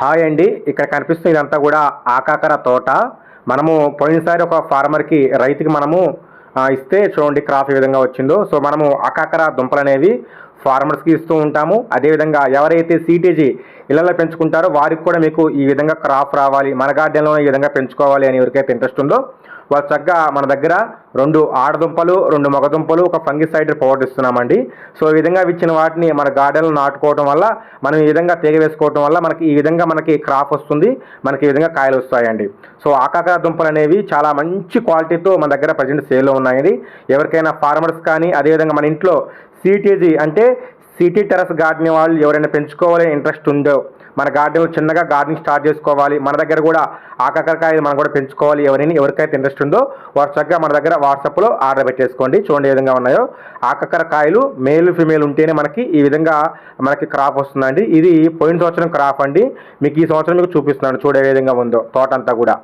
Hi అండి. ఇక్కడ కనిపిస్తుంది ఇదంతా కూడా ఆకాకర తోట. మనము పోయినసారి ఒక ఫార్మర్కి రైతుకి మనము ఇస్తే చూడండి క్రాప్ ఏ విధంగా వచ్చిందో. సో మనము ఆకాకర దుంపలు అనేవి ఫార్మర్స్కి ఇస్తూ ఉంటాము. అదేవిధంగా ఎవరైతే సీటీజీ ఇళ్ళలో పెంచుకుంటారో వారికి కూడా మీకు ఈ విధంగా క్రాప్ రావాలి మన గార్డెన్లో ఈ విధంగా పెంచుకోవాలి అని ఎవరికైతే ఇంట్రెస్ట్ ఉందో వాళ్ళు చక్కగా మన దగ్గర రెండు ఆడదుంపలు రెండు మగదుంపలు ఒక ఫంగిసైడ్ పౌడర్ ఇస్తున్నామండి. సో ఈ విధంగా ఇచ్చిన వాటిని మన గార్డెన్లో నాటుకోవడం వల్ల మనం ఈ విధంగా తీగ వేసుకోవడం వల్ల మనకి ఈ విధంగా మనకి క్రాప్ వస్తుంది మనకి ఈ విధంగా కాయలు వస్తాయండి. సో ఆకాకర దుంపలు అనేవి చాలా మంచి క్వాలిటీతో మన దగ్గర ప్రజెంట్ సేల్లో ఉన్నాయండి. ఎవరికైనా ఫార్మర్స్ కానీ అదేవిధంగా మన ఇంట్లో సిటీజీ అంటే సిటీ టెరస్ గార్డెన్ వాళ్ళు ఎవరైనా పెంచుకోవాలని ఇంట్రెస్ట్ ఉందో మన గార్డెన్లో చిన్నగా గార్డెనింగ్ స్టార్ట్ చేసుకోవాలి. మన దగ్గర కూడా ఆకాకరకాయలు మనం కూడా పెంచుకోవాలి. ఎవరైనా ఎవరికైతే ఇంట్రెస్ట్ ఉందో వారు చక్కగా మన దగ్గర వాట్సాప్లో ఆర్డర్ పెట్టేసుకోండి. చూడండి ఏ విధంగా ఉన్నాయో. ఆకాకరకాయలు మేల్ ఫిమేల్ ఉంటేనే మనకి ఈ విధంగా మనకి క్రాప్ వస్తుందండి. ఇది పోయిన సంవత్సరం క్రాప్ అండి. మీకు ఈ సంవత్సరం మీకు చూపిస్తున్నాను. చూడే విధంగా ఉందో తోట అంతా కూడా.